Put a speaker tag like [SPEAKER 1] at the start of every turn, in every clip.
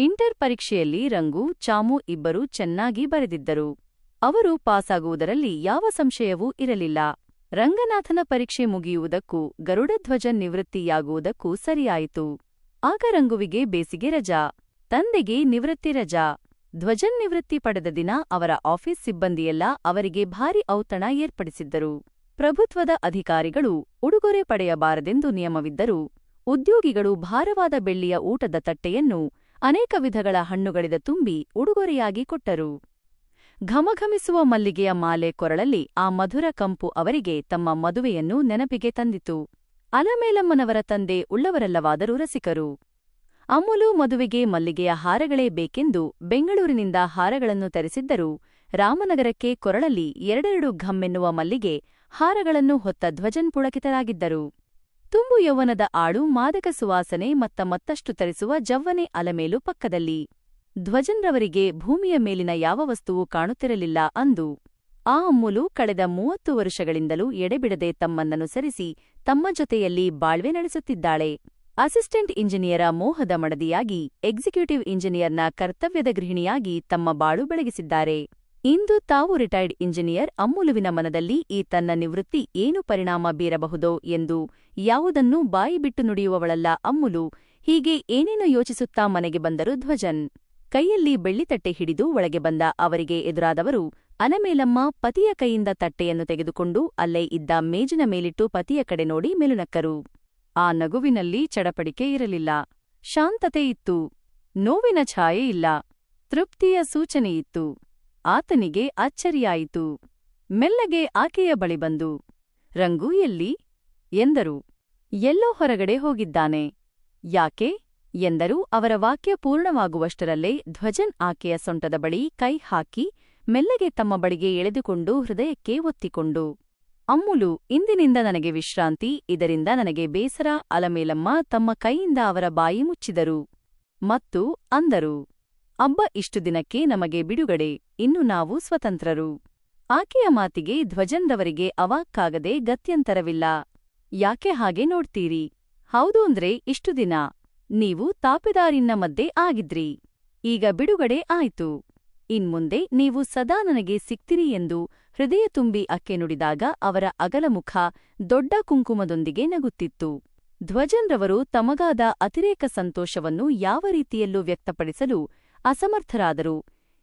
[SPEAKER 1] Inter ಪರೀಕ್ಷೆಯಲ್ಲಿ ರಂಗು, ಚಾಮು ಇಬ್ಬರೂ ಚೆನ್ನಾಗಿ ಬರೆದಿದ್ದರು. ಅವರು ಪಾಸಾಗುವುದರಲ್ಲಿ ಯಾವ ಸಂಶಯವೂ ಇರಲಿಲ್ಲ. ರಂಗನಾಥನ ಪರೀಕ್ಷೆ ಮುಗಿಯುವುದಕ್ಕೂ ಗರುಡಧ್ವಜ ನಿವೃತ್ತಿಯಾಗುವುದಕ್ಕೂ ಸರಿಯಾಯಿತು. ಆಗ ರಂಗುವಿಗೆ ಬೇಸಿಗೆ ರಜಾ. ತಂದೆಗೆ ನಿವೃತ್ತಿ ರಜಾ. ಧ್ವಜನ್ ನಿವೃತ್ತಿ ಪಡೆದ ದಿನ ಅವರ ಆಫೀಸ್ ಸಿಬ್ಬಂದಿಯೆಲ್ಲ ಅವರಿಗೆ ಭಾರಿ ಔತಣ ಏರ್ಪಡಿಸಿದ್ದರು. ಪ್ರಭುತ್ವದ ಅಧಿಕಾರಿಗಳು, ಉಡುಗೊರೆ ಪಡೆಯಬಾರದೆಂದು ನಿಯಮವಿದ್ದರೂ, ಉದ್ಯೋಗಿಗಳು ಭಾರವಾದ ಬೆಳ್ಳಿಯ ಊಟದ ತಟ್ಟೆಯನ್ನು ಅನೇಕ ವಿಧಗಳ ಹಣ್ಣುಗಳಿದ ತುಂಬಿ ಉಡುಗೊರೆಯಾಗಿ ಕೊಟ್ಟರು. ಘಮಘಮಿಸುವ ಮಲ್ಲಿಗೆಯ ಮಾಲೆ ಕೊರಳಲ್ಲಿ ಆ ಮಧುರ ಕಂಪು ಅವರಿಗೆ ತಮ್ಮ ಮದುವೆಯನ್ನು ನೆನಪಿಗೆ ತಂದಿತು. ಅಲಮೇಲಮ್ಮನವರ ತಂದೆ ಉಳ್ಳವರಲ್ಲವಾದರೂ ರಸಿಕರು. ಅಮುಲು ಮದುವೆಗೆ ಮಲ್ಲಿಗೆಯ ಹಾರಗಳೇ ಬೇಕೆಂದು ಬೆಂಗಳೂರಿನಿಂದ ಹಾರಗಳನ್ನು ತರಿಸಿದ್ದರೂ ರಾಮನಗರಕ್ಕೆ ಕೊರಳಲ್ಲಿ ಎರಡೆರಡು ಘಮ್ಮೆನ್ನುವ ಮಲ್ಲಿಗೆ ಹಾರಗಳನ್ನು ಹೊತ್ತ ಧ್ವಜನ್ ಪುಳಕಿತರಾಗಿದ್ದರು. ತುಂಬು ಯೌವನದ ಆಳು ಮಾದಕ ಸುವಾಸನೆ ಮತ್ತ ಮತ್ತಷ್ಟು ತರಿಸುವ ಜವ್ವನೆ ಅಲಮೇಲು ಪಕ್ಕದಲ್ಲಿ. ಧ್ವಜನ್ರವರಿಗೆ ಭೂಮಿಯ ಮೇಲಿನ ಯಾವ ವಸ್ತುವೂ ಕಾಣುತ್ತಿರಲಿಲ್ಲ ಅಂದು. ಆ ಅಮ್ಮುಲು ಕಳೆದ ಮೂವತ್ತು ವರ್ಷಗಳಿಂದಲೂ ಎಡೆಬಿಡದೆ ತಮ್ಮನ್ನನುಸರಿಸಿ ತಮ್ಮ ಜೊತೆಯಲ್ಲಿ ಬಾಳ್ವೆ ನಡೆಸುತ್ತಿದ್ದಾಳೆ. ಅಸಿಸ್ಟೆಂಟ್ ಇಂಜಿನಿಯರ ಮೋಹದ ಮಡದಿಯಾಗಿ ಎಕ್ಸಿಕ್ಯೂಟಿವ್ ಇಂಜಿನಿಯರ್ನ ಕರ್ತವ್ಯದ ಗೃಹಿಣಿಯಾಗಿ ತಮ್ಮ ಬಾಳು ಬೆಳಗಿಸಿದ್ದಾರೆ. ಇಂದು ತಾವು ರಿಟೈರ್ಡ್ ಇಂಜಿನಿಯರ್, ಅಮ್ಮುಲುವಿನ ಮನದಲ್ಲಿ ಈ ತನ್ನ ನಿವೃತ್ತಿ ಏನು ಪರಿಣಾಮ ಬೀರಬಹುದೋ ಎಂದು ಯಾವುದನ್ನೂ ಬಾಯಿ ಬಿಟ್ಟು ನುಡಿಯುವವಳಲ್ಲ ಅಮ್ಮುಲು. ಹೀಗೆ ಏನೇನು ಯೋಚಿಸುತ್ತಾ ಮನೆಗೆ ಬಂದರು ಧ್ವಜನ್. ಕೈಯಲ್ಲಿ ಬೆಳ್ಳಿತಟ್ಟೆ ಹಿಡಿದು ಒಳಗೆ ಬಂದ ಅವರಿಗೆ ಎದುರಾದವರು, ಅನಮೇಲಮ್ಮ ಪತಿಯ ಕೈಯಿಂದ ತಟ್ಟೆಯನ್ನು ತೆಗೆದುಕೊಂಡು ಅಲ್ಲೇ ಇದ್ದ ಮೇಜಿನ ಮೇಲಿಟ್ಟು ಪತಿಯ ಕಡೆ ನೋಡಿ ಮೆಲುನಕ್ಕರು. ಆ ನಗುವಿನಲ್ಲಿ ಚಡಪಡಿಕೆ ಇರಲಿಲ್ಲ. ಶಾಂತತೆ ಇತ್ತು. ನೋವಿನ ಛಾಯೆ ಇಲ್ಲ. ತೃಪ್ತಿಯ ಸೂಚನೆಯಿತ್ತು ಆತನಿಗೆ ಅಚ್ಚರಿಯಾಯಿತು. ಮೆಲ್ಲಗೆ ಆಕೆಯ ಬಳಿ ಬಂದು, ರಂಗು, ಎಲ್ಲಿ ಎಂದರು. ಎಲ್ಲೋ ಹೊರಗಡೆ ಹೋಗಿದ್ದಾನೆ. ಯಾಕೆ ಎಂದರು. ಅವರ ವಾಕ್ಯ ಪೂರ್ಣವಾಗುವಷ್ಟರಲ್ಲೇ ಧ್ವಜನ್ ಆಕೆಯ ಸೊಂಟದ ಬಳಿ ಕೈ ಹಾಕಿ ಮೆಲ್ಲಗೆ ತಮ್ಮ ಬಳಿಗೆ ಎಳೆದುಕೊಂಡು ಹೃದಯಕ್ಕೆ ಒತ್ತಿಕೊಂಡು, ಅಮ್ಮುಲು, ಇಂದಿನಿಂದ ನನಗೆ ವಿಶ್ರಾಂತಿ, ಇದರಿಂದ ನನಗೆ ಬೇಸರ, ಅಲಮೇಲಮ್ಮ ತಮ್ಮ ಕೈಯಿಂದ ಅವರ ಬಾಯಿ ಮುಚ್ಚಿದರು. ಮತ್ತು, ಅಂದರು ಅಬ್ಬ ಇಷ್ಟು ದಿನಕ್ಕೆ ನಮಗೆ ಬಿಡುಗಡೆ, ಇನ್ನು ನಾವು ಸ್ವತಂತ್ರರು. ಆಕೆಯ ಮಾತಿಗೆ ಧ್ವಜಂದವರಿಗೆ ಅವಾಕ್ಕಾಗದೆ ಗತ್ಯಂತರವಿಲ್ಲ. ಯಾಕೆ ಹಾಗೆ ನೋಡ್ತೀರಿ? ಹೌದು ಅಂದ್ರೆ ಇಷ್ಟು ದಿನ. ನೀವು ತಾಪೆದಾರಿನ್ನ ಮಧ್ಯೆ ಆಗಿದ್ರಿ. ಈಗ ಬಿಡುಗಡೆ ಆಯ್ತು. ಇನ್ಮುಂದೆ ನೀವು ಸದಾ ನನಗೆ ಸಿಕ್ತಿರಿ ಎಂದು ಹೃದಯ ತುಂಬಿ ಅಕ್ಕೆ ನುಡಿದಾಗ ಅವರ ಅಗಲಮುಖ ದೊಡ್ಡ ಕುಂಕುಮದೊಂದಿಗೆ ನಗುತ್ತಿತ್ತು. ಧ್ವಜನ್ರವರು ತಮಗಾದ ಅತಿರೇಕ ಸಂತೋಷವನ್ನು ಯಾವ ರೀತಿಯಲ್ಲೂ ವ್ಯಕ್ತಪಡಿಸಲು ಅಸಮರ್ಥರಾದರು,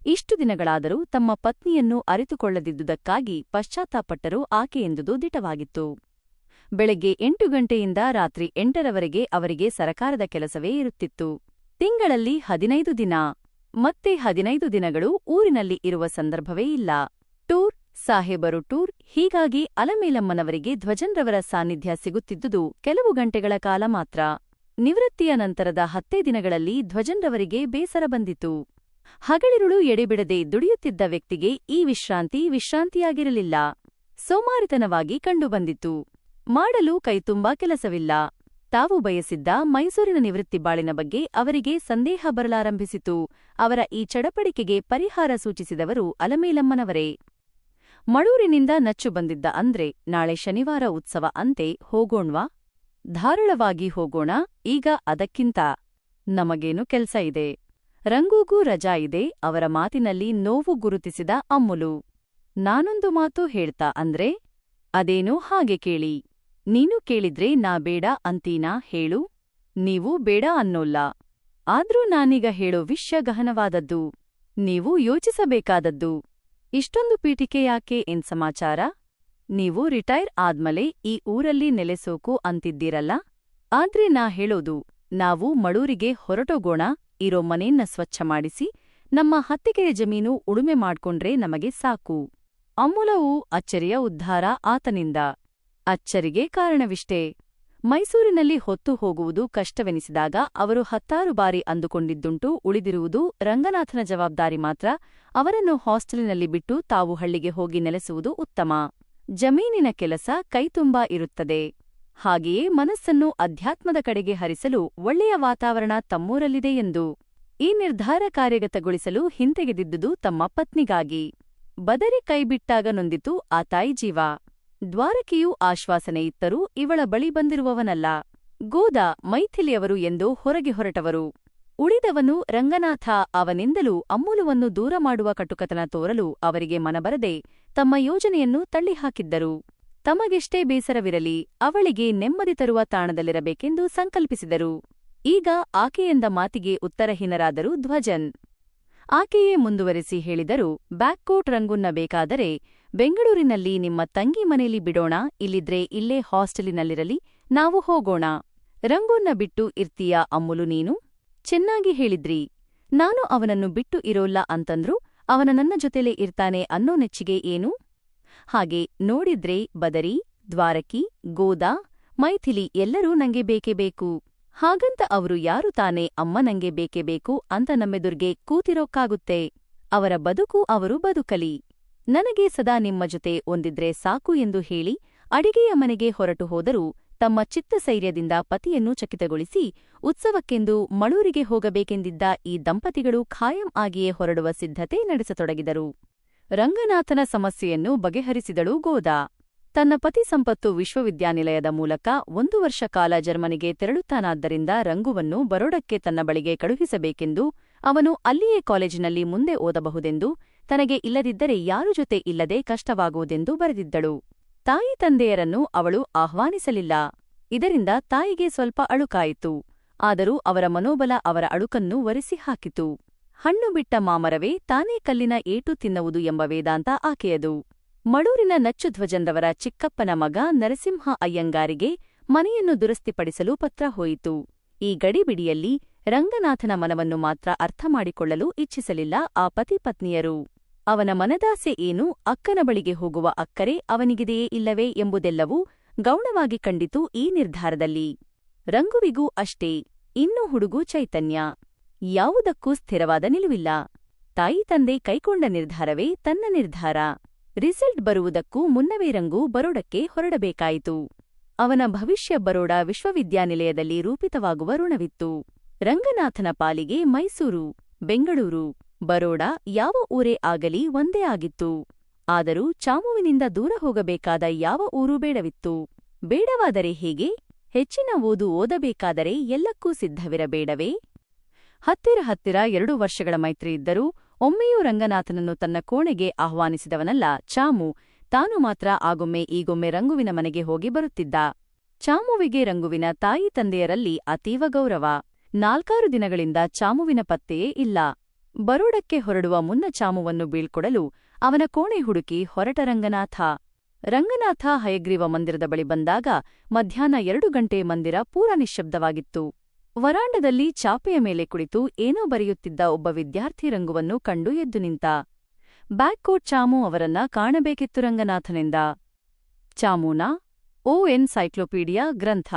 [SPEAKER 1] ಇಷ್ಟು ದಿನಗಳಾದರೂ ತಮ್ಮ ಪತ್ನಿಯನ್ನು ಅರಿತುಕೊಳ್ಳದಿದ್ದುದಕ್ಕಾಗಿ ಪಶ್ಚಾತ್ತಾಪಟ್ಟರು ಆಕೆಯೆಂದುದು ದಿಟವಾಗಿತ್ತು. ಬೆಳಗ್ಗೆ ಎಂಟು ಗಂಟೆಯಿಂದ ರಾತ್ರಿ ಎಂಟರವರೆಗೆ ಅವರಿಗೆ ಸರಕಾರದ ಕೆಲಸವೇ ಇರುತ್ತಿತ್ತು. ತಿಂಗಳಲ್ಲಿ ಹದಿನೈದು ದಿನ, ಮತ್ತೆ ಹದಿನೈದು ದಿನಗಳು ಊರಿನಲ್ಲಿ ಇರುವ ಸಂದರ್ಭವೇ ಇಲ್ಲ. ಟೂರ್, ಸಾಹೇಬರು ಟೂರ್, ಹೀಗಾಗಿ ಅಲಮೇಲಮ್ಮನವರಿಗೆ ಧ್ವಜನ್ರವರ ಸಾನ್ನಿಧ್ಯ ಸಿಗುತ್ತಿದ್ದುದು ಕೆಲವು ಗಂಟೆಗಳ ಕಾಲ ಮಾತ್ರ. ನಿವೃತ್ತಿಯ ನಂತರದ ಹತ್ತೇ ದಿನಗಳಲ್ಲಿ ಧ್ವಜನ್ರವರಿಗೆ ಬೇಸರ ಬಂದಿತು. ಹಗಲಿರುಳು ಎಡೆಬಿಡದೆ ದುಡಿಯುತ್ತಿದ್ದ ವ್ಯಕ್ತಿಗೆ ಈ ವಿಶ್ರಾಂತಿ ವಿಶ್ರಾಂತಿಯಾಗಿರಲಿಲ್ಲ. ಸೋಮಾರಿತನವಾಗಿ ಕಂಡುಬಂದಿತು. ಮಾಡಲು ಕೈತುಂಬಾ ಕೆಲಸವಿಲ್ಲ. ತಾವು ಬಯಸಿದ್ದ ಮೈಸೂರಿನ ನಿವೃತ್ತಿ ಬಾಳಿನ ಬಗ್ಗೆ ಅವರಿಗೆ ಸಂದೇಹ ಬರಲಾರಂಭಿಸಿತು. ಅವರ ಈ ಚಡಪಡಿಕೆಗೆ ಪರಿಹಾರ ಸೂಚಿಸಿದವರು ಅಲಮೇಲಮ್ಮನವರೇ. ಮಳೂರಿನಿಂದ ನಚ್ಚು ಬಂದಿದ್ದ ಅಂದ್ರೆ ನಾಳೆ ಶನಿವಾರ ಉತ್ಸವ ಅಂತೆ ಹೋಗೋಣ್ವಾ? ಧಾರಾಳವಾಗಿ ಹೋಗೋಣ, ಈಗ ಅದಕ್ಕಿಂತ ನಮಗೇನು ಕೆಲ್ಸ ಇದೆ? ರಂಗೂಗೂ ರಜಾ ಇದೆ, ಅವರ ಮಾತಿನಲ್ಲಿ ನೋವು ಗುರುತಿಸಿದ ಅಮ್ಮುಲು. ನಾನೊಂದು ಮಾತು ಹೇಳ್ತಾ ಅಂದ್ರೆ, ಅದೇನೋ ಹಾಗೆ ಕೇಳಿ. ನೀನು ಕೇಳಿದ್ರೆ ನಾ ಬೇಡ ಅಂತೀನಾ ಹೇಳು? ನೀವು ಬೇಡ ಅನ್ನೋಲ್ಲ. ಆದ್ರೂ ನಾನೀಗ ಹೇಳೋ ವಿಷ್ಯ ಗಹನವಾದದ್ದು. ನೀವು ಯೋಚಿಸಬೇಕಾದದ್ದು. ಇಷ್ಟೊಂದು ಪೀಠಿಕೆ ಯಾಕೆ ಎನ್ ಸಮಾಚಾರ? ನೀವು ರಿಟೈರ್ ಆದ್ಮೇಲೆ ಈ ಊರಲ್ಲಿ ನೆಲೆಸೋಕು ಅಂತಿದ್ದೀರಲ್ಲ? ಆದ್ರೆ ನಾ ಹೇಳೋದು, ನಾವು ಮಳೂರಿಗೆ ಹೊರಟೋಗೋಣ, ಇರೋ ಮನೆಯನ್ನ ಸ್ವಚ್ಛ ಮಾಡಿಸಿ, ನಮ್ಮ ಹತ್ತಿಕೆರೆ ಜಮೀನು ಉಳುಮೆ ಮಾಡ್ಕೊಂಡ್ರೆ ನಮಗೆ ಸಾಕು. ಅಮೂಲವು ಅಚ್ಚರಿಯ ಉದ್ಧಾರ ಆತನಿಂದ. ಅಚ್ಚರಿಗೆ ಕಾರಣವಿಷ್ಟೇ. ಮೈಸೂರಿನಲ್ಲಿ ಹೊತ್ತು ಹೋಗುವುದು ಕಷ್ಟವೆನಿಸಿದಾಗ ಅವರು ಹತ್ತಾರು ಬಾರಿ ಅಂದುಕೊಂಡಿದ್ದುಂಟು ಉಳಿದಿರುವುದು ರಂಗನಾಥನ ಜವಾಬ್ದಾರಿ ಮಾತ್ರ, ಅವರನ್ನು ಹಾಸ್ಟೆಲಿನಲ್ಲಿ ಬಿಟ್ಟು ತಾವು ಹಳ್ಳಿಗೆ ಹೋಗಿ ನೆಲೆಸುವುದು ಉತ್ತಮ. ಜಮೀನಿನ ಕೆಲಸ ಕೈತುಂಬಾ ಇರುತ್ತದೆ. ಹಾಗೆಯೇ ಮನಸ್ಸನ್ನು ಅಧ್ಯಾತ್ಮದ ಕಡೆಗೆ ಹರಿಸಲು ಒಳ್ಳೆಯ ವಾತಾವರಣ ತಮ್ಮೂರಲ್ಲಿದೆ ಎಂದು ಈ ನಿರ್ಧಾರ ಕಾರ್ಯಗತಗೊಳಿಸಲು ಹಿಂತೆಗೆದಿದ್ದುದು ತಮ್ಮ ಪತ್ನಿಗಾಗಿ. ಬದರಿ ಕೈಬಿಟ್ಟಾಗ ನೊಂದಿತು ಆ ತಾಯಿ ಜೀವ. ದ್ವಾರಕೆಯೂ ಆಶ್ವಾಸನೆ ಇತ್ತರೂ ಇವಳ ಬಳಿ ಬಂದಿರುವವನಲ್ಲ. ಗೋದ ಮೈಥಿಲಿಯವರು ಎಂದು ಹೊರಗೆ ಹೊರಟವರು. ಉಳಿದವನು ರಂಗನಾಥ ಅವನಿಂದಲೂ ಅಮೂಲವನ್ನು ದೂರ ಮಾಡುವ ಕಟುಕತನ ತೋರಲು ಅವರಿಗೆ ಮನಬರದೆ ತಮ್ಮ ಯೋಜನೆಯನ್ನು ತಳ್ಳಿಹಾಕಿದ್ದರು. ತಮಗೆಷ್ಟೇ ಬೇಸರವಿರಲಿ, ಅವಳಿಗೆ ನೆಮ್ಮದಿ ತರುವ ತಾಣದಲ್ಲಿರಬೇಕೆಂದು ಸಂಕಲ್ಪಿಸಿದರು. ಈಗ ಆಕೆಯೆಂದ ಮಾತಿಗೆ ಉತ್ತರಹೀನರಾದರು ಧ್ವಜನ್. ಆಕೆಯೇ ಮುಂದುವರೆಸಿ ಹೇಳಿದರು, ಬ್ಯಾಕ್ಕೋಟ್ ರಂಗುನ್ನ ಬೇಕಾದರೆ ಬೆಂಗಳೂರಿನಲ್ಲಿ ನಿಮ್ಮ ತಂಗಿ ಮನೆಯಲ್ಲಿ ಬಿಡೋಣ, ಇಲ್ಲಿದ್ರೆ ಇಲ್ಲೇ ಹಾಸ್ಟೆಲಿನಲ್ಲಿರಲಿ, ನಾವು ಹೋಗೋಣ. ರಂಗೂನ್ನ ಬಿಟ್ಟು ಇರ್ತೀಯಾ ಅಮ್ಮುಲು ನೀನು? ಚೆನ್ನಾಗಿ ಹೇಳಿದ್ರಿ. ನಾನು ಅವನನ್ನು ಬಿಟ್ಟು ಇರೋಲ್ಲ ಅಂತಂದ್ರು ಅವನ ನನ್ನ ಜೊತೆಲೇ ಇರ್ತಾನೆ ಅನ್ನೋ ನೆಚ್ಚಿಗೆ ಏನು? ಹಾಗೆ ನೋಡಿದ್ರೆ ಬದರಿ, ದ್ವಾರಕಿ, ಗೋದಾ, ಮೈಥಿಲಿ ಎಲ್ಲರೂ ನಂಗೆ ಬೇಕೇ ಬೇಕು. ಹಾಗಂತ ಅವರು ಯಾರು ತಾನೇ ಅಮ್ಮ ನಂಗೆ ಬೇಕೇ ಬೇಕು ಅಂತ ನಮ್ಮೆದುರ್ಗೆ ಕೂತಿರೋಕ್ಕಾಗುತ್ತೆ. ಅವರ ಬದುಕು ಅವರು ಬದುಕಲಿ. ನನಗೆ ಸದಾ ನಿಮ್ಮ ಜೊತೆ ಒಂದಿದ್ರೆ ಸಾಕು ಎಂದು ಹೇಳಿ ಅಡಿಗೆಯ ಮನೆಗೆ ಹೊರಟು ಹೋದರೂ. ತಮ್ಮ ಚಿತ್ತಸೈರ್ಯದಿಂದ ಪತಿಯನ್ನು ಚಕಿತಗೊಳಿಸಿ ಉತ್ಸವಕ್ಕೆಂದು ಮಳೂರಿಗೆ ಹೋಗಬೇಕೆಂದಿದ್ದ ಈ ದಂಪತಿಗಳು ಖಾಯಂ ಆಗಿಯೇ ಹೊರಡುವ ಸಿದ್ಧತೆ ನಡೆಸತೊಡಗಿದರು. ರಂಗನಾಥನ ಸಮಸ್ಯೆಯನ್ನು ಬಗೆಹರಿಸಿದಳು ಗೋದಾ. ತನ್ನ ಪತಿ ಸಂಪತ್ತು ವಿಶ್ವವಿದ್ಯಾನಿಲಯದ ಮೂಲಕ ಒಂದು ವರ್ಷ ಕಾಲ ಜರ್ಮನಿಗೆ ತೆರಳುತ್ತಾನಾದ್ದರಿಂದ ರಂಗುವನ್ನು ಬರೋಡಕ್ಕೆ ತನ್ನ ಬಳಿಗೆ ಕಳುಹಿಸಬೇಕೆಂದು ಅವನು ಅಲ್ಲಿಯೇ ಕಾಲೇಜಿನಲ್ಲಿ ಮುಂದೆ ಓದಬಹುದೆಂದು ತನಗೆ ಇಲ್ಲದಿದ್ದರೆ ಯಾರು ಜೊತೆ ಇಲ್ಲದೆ ಕಷ್ಟವಾಗುವುದೆಂದು ಬರೆದಿದ್ದಳು. ತಾಯಿ ತಂದೆಯರನ್ನು ಅವಳು ಆಹ್ವಾನಿಸಲಿಲ್ಲ. ಇದರಿಂದ ತಾಯಿಗೆ ಸ್ವಲ್ಪ ಅಳುಕಾಯಿತು. ಆದರೂ ಅವರ ಮನೋಬಲ ಅವರ ಅಳುಕನ್ನು ಒರೆಸಿ ಹಾಕಿತು. ಹಣ್ಣು ಬಿಟ್ಟ ಮಾಮರವೇ ತಾನೇ ಕಲ್ಲಿನ ಏಟು ತಿನ್ನುವುದು ಎಂಬ ವೇದಾಂತ ಆಕೆಯದು. ಮಳೂರಿನ ನಚ್ಚುಧ್ವಜನ್ರವರ ಚಿಕ್ಕಪ್ಪನ ಮಗ ನರಸಿಂಹ ಅಯ್ಯಂಗಾರಿಗೆ ಮನೆಯನ್ನು ದುರಸ್ತಿಪಡಿಸಲು ಪತ್ರ ಹೋಯಿತು. ಈ ಗಡಿಬಿಡಿಯಲ್ಲಿ ರಂಗನಾಥನ ಮನವನ್ನು ಮಾತ್ರ ಅರ್ಥಮಾಡಿಕೊಳ್ಳಲು ಇಚ್ಛಿಸಲಿಲ್ಲ ಆ ಪತಿಪತ್ನಿಯರು ಅವನ ಮನದಾಸೆ ಏನು? ಅಕ್ಕನ ಬಳಿಗೆ ಹೋಗುವ ಅಕ್ಕರೆ ಅವನಿಗಿದೆಯೇ ಇಲ್ಲವೇ ಎಂಬುದೆಲ್ಲವೂ ಗೌಣವಾಗಿ ಕಂಡಿತು ಈ ನಿರ್ಧಾರದಲ್ಲಿ. ರಂಗುವಿಗೂ ಅಷ್ಟೇ, ಇನ್ನು ಹುಡುಗು ಚೈತನ್ಯ. ಯಾವುದಕ್ಕೂ ಸ್ಥಿರವಾದ ನಿಲುವಿಲ್ಲ. ತಾಯಿ ತಂದೆ ಕೈಕೊಂಡ ನಿರ್ಧಾರವೇ ತನ್ನ ನಿರ್ಧಾರ. ರಿಸಲ್ಟ್ ಬರುವುದಕ್ಕೂ ಮುನ್ನವೇ ರಂಗು ಬರೋಡಕ್ಕೆ ಹೊರಡಬೇಕಾಯಿತು. ಅವನ ಭವಿಷ್ಯ ಬರೋಡ ವಿಶ್ವವಿದ್ಯಾನಿಲಯದಲ್ಲಿ ರೂಪಿತವಾಗುವ ಋಣವಿತ್ತು. ರಂಗನಾಥನ ಪಾಲಿಗೆ ಮೈಸೂರು, ಬೆಂಗಳೂರು. ಬರೋಡ ಯಾವ ಊರೇ ಆಗಲಿ ಒಂದೇ ಆಗಿತ್ತು. ಆದರೂ ಚಾಮುವಿನಿಂದ ದೂರ ಹೋಗಬೇಕಾದ ಯಾವ ಊರೂ ಬೇಡವಿತ್ತು. ಬೇಡವಾದರೆ ಹೇಗೆ? ಹೆಚ್ಚಿನ ಓದು ಓದಬೇಕಾದರೆ ಎಲ್ಲಕ್ಕೂ ಸಿದ್ಧವಿರಬೇಡವೇ? ಹತ್ತಿರ ಹತ್ತಿರ ಎರಡು ವರ್ಷಗಳ ಮೈತ್ರಿ ಇದ್ದರೂ ಒಮ್ಮೆಯೂ ರಂಗನಾಥನನ್ನು ತನ್ನ ಕೋಣೆಗೆ ಆಹ್ವಾನಿಸಿದವನಲ್ಲ ಚಾಮು. ತಾನು ಮಾತ್ರ ಆಗೊಮ್ಮೆ ಈಗೊಮ್ಮೆ ರಂಗುವಿನ ಮನೆಗೆ ಹೋಗಿ ಬರುತ್ತಿದ್ದ. ಚಾಮುವಿಗೆ ರಂಗುವಿನ ತಾಯಿ ತಂದೆಯರಲ್ಲಿ ಅತೀವ ಗೌರವ. ನಾಲ್ಕಾರು ದಿನಗಳಿಂದ ಚಾಮುವಿನ ಪತ್ತೆಯೇ ಇಲ್ಲ. ಬರೋಡಕ್ಕೆ ಹೊರಡುವ ಮುನ್ನ ಚಾಮುವನ್ನು ಬೀಳ್ಕೊಡಲು ಅವನ ಕೋಣೆ ಹುಡುಕಿ ಹೊರಟ ರಂಗನಾಥ. ರಂಗನಾಥ ಹಯಗ್ರೀವ ಮಂದಿರದ ಬಳಿ ಬಂದಾಗ ಮಧ್ಯಾಹ್ನ ಎರಡು ಗಂಟೆ ಮಂದಿರ ಪೂರ ನಿಶ್ಶಬ್ದವಾಗಿತ್ತು. ವರಾಂಡದಲ್ಲಿ ಚಾಪೆಯ ಮೇಲೆ ಕುಳಿತು ಏನೋ ಬರೆಯುತ್ತಿದ್ದ ಒಬ್ಬ ವಿದ್ಯಾರ್ಥಿ ರಂಗುವನ್ನು ಕಂಡು ಎದ್ದು ನಿಂತ. ಬ್ಯಾಕ್ಕೋಟ್ ಚಾಮು ಅವರನ್ನ ಕಾಣಬೇಕಿತ್ತು ರಂಗನಾಥನಿಂದ. ಚಾಮೂನ, ಓ ಎನ್ ಸೈಕ್ಲೋಪೀಡಿಯಾ ಗ್ರಂಥ.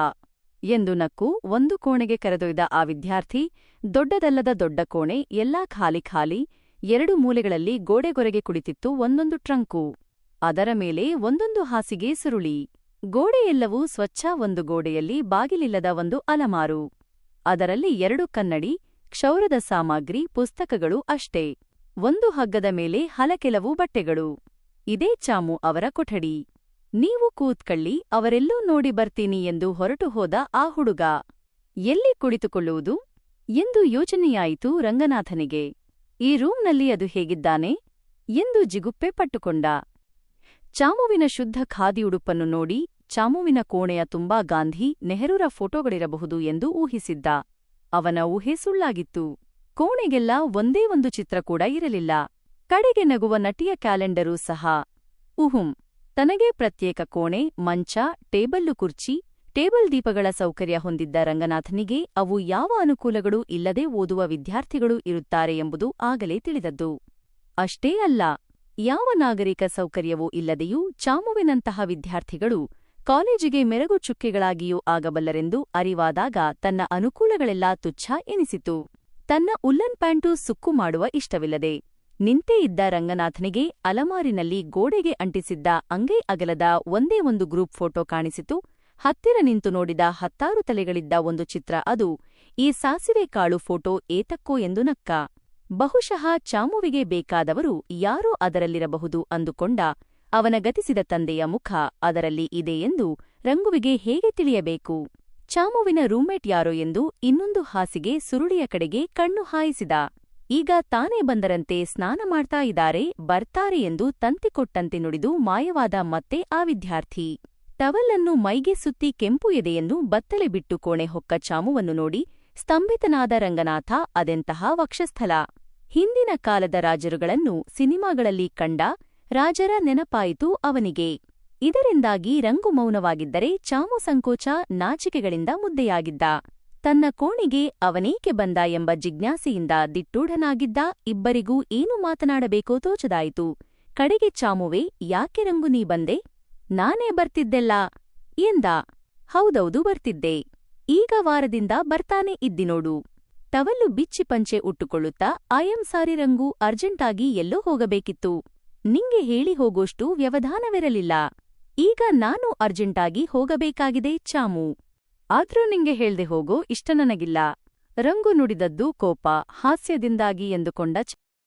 [SPEAKER 1] ಎಂದು ನಕ್ಕು ಒಂದು ಕೋಣೆಗೆ ಕರೆದೊಯ್ದ ಆ ವಿದ್ಯಾರ್ಥಿ, ದೊಡ್ಡದಲ್ಲದ ದೊಡ್ಡ ಕೋಣೆ, ಎಲ್ಲಾ ಖಾಲಿ ಖಾಲಿ, ಎರಡು ಮೂಲೆಗಳಲ್ಲಿ ಗೋಡೆಗೊರೆಗೆ ಕುಳಿತಿತ್ತು ಒಂದೊಂದು ಟ್ರಂಕು. ಅದರ ಮೇಲೆ ಒಂದೊಂದು ಹಾಸಿಗೆ ಸುರುಳಿ. ಗೋಡೆಯೆಲ್ಲವೂ ಸ್ವಚ್ಛ ಒಂದು ಗೋಡೆಯಲ್ಲಿ ಬಾಗಿಲಿಲ್ಲದ ಒಂದು ಅಲಮಾರು. ಅದರಲ್ಲಿ ಎರಡು ಕನ್ನಡಿ, ಕ್ಷೌರದ ಸಾಮಗ್ರಿ, ಪುಸ್ತಕಗಳು ಅಷ್ಟೇ. ಒಂದು ಹಗ್ಗದ ಮೇಲೆ ಹಲಕೆಲವು ಬಟ್ಟೆಗಳು. ಇದೇ ಚಾಮು ಅವರ ಕೊಠಡಿ. ನೀವು ಕೂತ್ಕಳ್ಳಿ, ಅವರೆಲ್ಲೂ ನೋಡಿ ಬರ್ತೀನಿ ಎಂದು ಹೊರಟು ಹೋದ ಆ ಹುಡುಗ. ಎಲ್ಲಿ ಕುಳಿತುಕೊಳ್ಳುವುದು? ಎಂದು ಯೋಚನೆಯಾಯಿತು ರಂಗನಾಥನಿಗೆ. ಈ ರೂಮ್ನಲ್ಲಿ ಅದು ಹೇಗಿದ್ದಾನೆ? ಎಂದು ಜಿಗುಪ್ಪೆ ಪಟ್ಟುಕೊಂಡ. ಚಾಮುವಿನ ಶುದ್ಧ ಖಾದಿ ಉಡುಪನ್ನು ನೋಡಿ, ಚಾಮುವಿನ ಕೋಣೆಯ ತುಂಬಾ ಗಾಂಧಿ, ನೆಹರೂರ ಫೋಟೋಗಳಿರಬಹುದು ಎಂದು ಊಹಿಸಿದ್ದ. ಅವನ ಊಹೆ ಸುಳ್ಳಾಗಿತ್ತು. ಕೋಣೆಗೆಲ್ಲ ಒಂದೇ ಒಂದು ಚಿತ್ರ ಕೂಡ ಇರಲಿಲ್ಲ. ಕಡೆಗೆ ನಗುವ ನಟಿಯ ಕ್ಯಾಲೆಂಡರೂ ಸಹ. ಉಹುಂ. ತನಗೆ ಪ್ರತ್ಯೇಕ ಕೋಣೆ, ಮಂಚ, ಟೇಬಲ್ಲು ಕುರ್ಚಿ, ಟೇಬಲ್ ದೀಪಗಳ ಸೌಕರ್ಯ ಹೊಂದಿದ್ದ ರಂಗನಾಥನಿಗೆ ಅವು ಯಾವ ಅನುಕೂಲಗಳು ಇಲ್ಲದೆ ಓದುವ ವಿದ್ಯಾರ್ಥಿಗಳು ಇರುತ್ತಾರೆ ಎಂಬುದು ಆಗಲೇ ತಿಳಿದದ್ದು. ಅಷ್ಟೇ ಅಲ್ಲ, ಯಾವ ನಾಗರಿಕ ಸೌಕರ್ಯವೂ ಇಲ್ಲದೆಯೂ ಚಾಮುವಿನಂತಹ ವಿದ್ಯಾರ್ಥಿಗಳು ಕಾಲೇಜಿಗೆ ಮೆರಗು ಚುಕ್ಕೆಗಳಾಗಿಯೂ ಆಗಬಲ್ಲರೆಂದು ಅರಿವಾದಾಗ ತನ್ನ ಅನುಕೂಲಗಳೆಲ್ಲ ತುಚ್ಛ ಎನಿಸಿತು. ತನ್ನ ಉಲ್ಲನ್ ಪ್ಯಾಂಟು ಸುಕ್ಕು ಮಾಡುವ ಇಷ್ಟವಿಲ್ಲದೆ ನಿಂತೇ ಇದ್ದ ರಂಗನಾಥನಿಗೆ ಅಲಮಾರಿನಲ್ಲಿ ಗೋಡೆಗೆ ಅಂಟಿಸಿದ್ದ ಅಂಗೈ ಅಗಲದ ಒಂದೇ ಒಂದು ಗ್ರೂಪ್ ಫೋಟೋ ಕಾಣಿಸಿತು. ಹತ್ತಿರ ನಿಂತು ನೋಡಿದ ಹತ್ತಾರು ತಲೆಗಳಿದ್ದ ಒಂದು ಚಿತ್ರ ಅದು, ಈ ಸಾಸಿವೆ ಕಾಳು ಫೋಟೋ ಏತಕ್ಕೋ ಎಂದು ನಕ್ಕ. ಬಹುಶಃ ಚಾಮುವಿಗೆ ಬೇಕಾದವರು ಯಾರೋ ಅದರಲ್ಲಿರಬಹುದು ಅಂದುಕೊಂಡ ಅವನ ಗತಿಸಿದ ತಂದೆಯ ಮುಖ ಅದರಲ್ಲಿ ಇದೆ ಎಂದು ರಂಗುವಿಗೆ ಹೇಗೆ ತಿಳಿಯಬೇಕು? ಚಾಮುವಿನ ರೂಮ್ಮೇಟ್ ಯಾರೋ ಎಂದು ಇನ್ನೊಂದು ಹಾಸಿಗೆ ಸುರುಳಿಯ ಕಡೆಗೆ ಕಣ್ಣು ಹಾಯಿಸಿದ. ಈಗ ತಾನೇ ಬಂದರಂತೆ ಸ್ನಾನ ಮಾಡ್ತಾ ಇದ್ದಾರೆ, ಬರ್ತಾರೆ ಎಂದು ತಂತಿಕೊಟ್ಟಂತೆ ನುಡಿದು ಮಾಯವಾದ ಮತ್ತೆ ಆ ವಿದ್ಯಾರ್ಥಿ. ಟವಲ್ಲನ್ನು ಮೈಗೆ ಸುತ್ತಿ ಕೆಂಪು ಎದೆಯನ್ನು ಬತ್ತಲೆ ಬಿಟ್ಟು ಕೋಣೆ ಹೊಕ್ಕ ಚಾಮುವನ್ನು ನೋಡಿ, ಸ್ತಂಭಿತನಾದ ರಂಗನಾಥ ಅದೆಂತಹ ವಕ್ಷಸ್ಥಲ. ಹಿಂದಿನ ಕಾಲದ ರಾಜರುಗಳನ್ನು ಸಿನಿಮಾಗಳಲ್ಲಿ ಕಂಡ ರಾಜರ ನೆನಪಾಯಿತು ಅವನಿಗೆ. ಇದರಿಂದಾಗಿ ರಂಗು ಮೌನವಾಗಿದ್ದರೆ ಚಾಮು ಸಂಕೋಚ ನಾಚಿಕೆಗಳಿಂದ ಮುದ್ದೆಯಾಗಿದ್ದ. ತನ್ನ ಕೋಣೆಗೆ ಅವನೇಕೆ ಬಂದ ಎಂಬ ಜಿಜ್ಞಾಸೆಯಿಂದ ದಿಟ್ಟೂಢನಾಗಿದ್ದ ಇಬ್ಬರಿಗೂ ಏನು ಮಾತನಾಡಬೇಕೋ ತೋಚದಾಯಿತು. ಕಡೆಗೆ ಚಾಮುವೆ, ಯಾಕೆ ರಂಗು ನೀ ಬಂದೆ? ನಾನೇ ಬರ್ತಿದ್ದೆಲ್ಲ? ಎಂದ. ಹೌದೌದು, ಬರ್ತಿದ್ದೆ. ಈಗ ವಾರದಿಂದ ಬರ್ತಾನೆ ಇದ್ದಿನೋಡು ಟವಲ್ಲು ಬಿಚ್ಚಿ ಪಂಚೆ ಉಟ್ಟುಕೊಳ್ಳುತ್ತಾ ಆಯಂ ಸಾರಿ ರಂಗು, ಅರ್ಜೆಂಟಾಗಿ ಎಲ್ಲೋ ಹೋಗಬೇಕಿತ್ತು. ನಿಂಗೆ ಹೇಳಿ ಹೋಗೋಷ್ಟು ವ್ಯವಧಾನವಿರಲಿಲ್ಲ. ಈಗ ನಾನು ಅರ್ಜೆಂಟಾಗಿ ಹೋಗಬೇಕಾಗಿದೆ, ಚಾಮು. ಆದ್ರೂ ನಿಂಗೆ ಹೇಳ್ದೆ ಹೋಗೋ ಇಷ್ಟ ನನಗಿಲ್ಲ. ರಂಗು ನುಡಿದದ್ದು ಕೋಪ ಹಾಸ್ಯದಿಂದಾಗಿ ಎಂದುಕೊಂಡ